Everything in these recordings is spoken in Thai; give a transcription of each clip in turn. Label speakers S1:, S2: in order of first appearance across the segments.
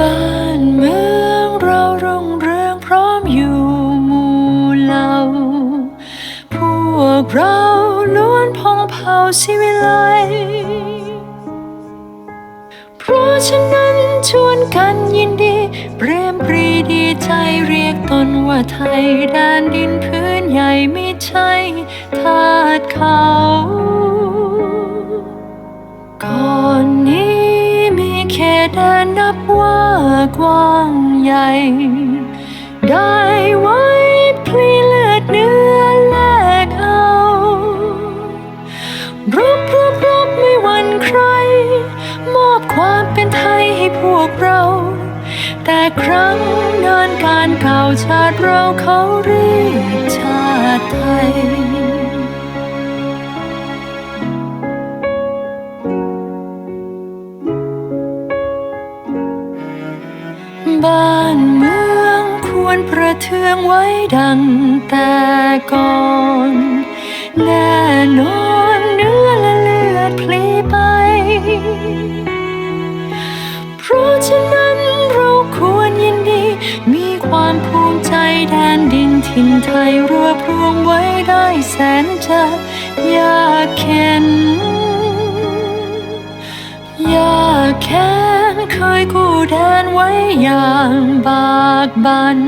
S1: บ้านเมืองเรารุงเรืงพร้อมอยู่มูเล่า พวกเราล้วนพองเผาสิวิไลเพราะฉะนั้นชวนกันยินดี เปรมปรีดีใจเรียกตนว่าไทยแดนดินพื้นใหญ่ไม่ใช่ทาดเขา แดนนับว่ากว้างใหญ่ ได้ไว้พลีเลือดเนื้อแลกเอารบรบรบไม่หวั่นใคร มอบความเป็นไทยให้พวกเรา แต่ครั้งงานการเก่าชาติเราเขาเรียกชาติไทย วรประเทืองไว้ดังแต่ก่อน แน่นอนเนื้อและเลือดพลีไป เพราะฉะนั้นเราควรยินดี มีความภูมิใจแดนดินถิ่นไทยรวบรวมไว้ได้แสนจะยากเข็นยากแค้นเคยกู้แดน อย่างบากบัน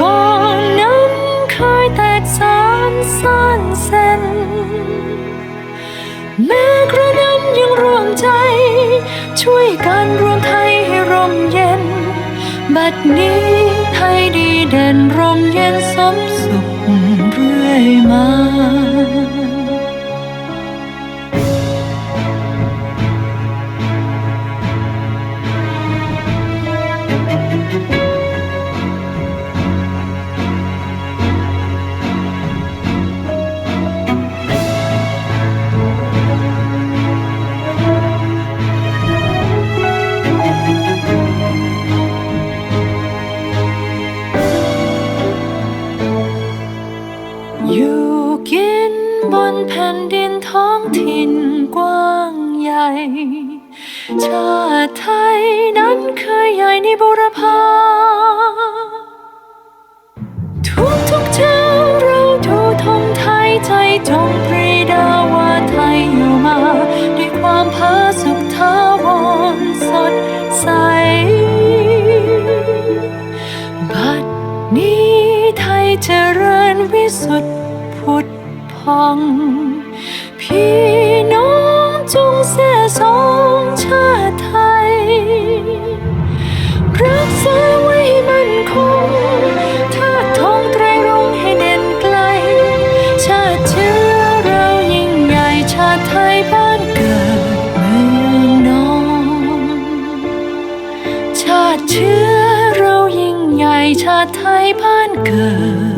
S1: ก่อนนั้นเคยแตกสารซ่านเส้น แม้กระนั้นยังร่วมใจ ช่วยกันรวมไทยให้ร่มเย็น บัดนี้ไทยดีเด่นร่มเย็นสมสุข อยู่กินบนแผ่นดินท้องถิ่นกว้างใหญ่ ชาติไทยนั้นเคยใหญ่ในบุรพาทุกทุกเช้าเราดูธงไทยใจจงปรีดาว่าไทยอยู่มา ด้วยความผาสุกทาวรสดใส บัดนี้ เจริญวิสุทธิผุดพองพี่น้องจงเสียสองชาติไทย รักษาไว้ให้มั่นคงเทิดทองไตรรงให้เด่นไกล ชาติเชื้อเรายิ่งใหญ่ชาติไทยบ้านเกิดเมืองนอนชาติเชื้อเรายิ่งใหญ่ชาติไทยบ้านเกิด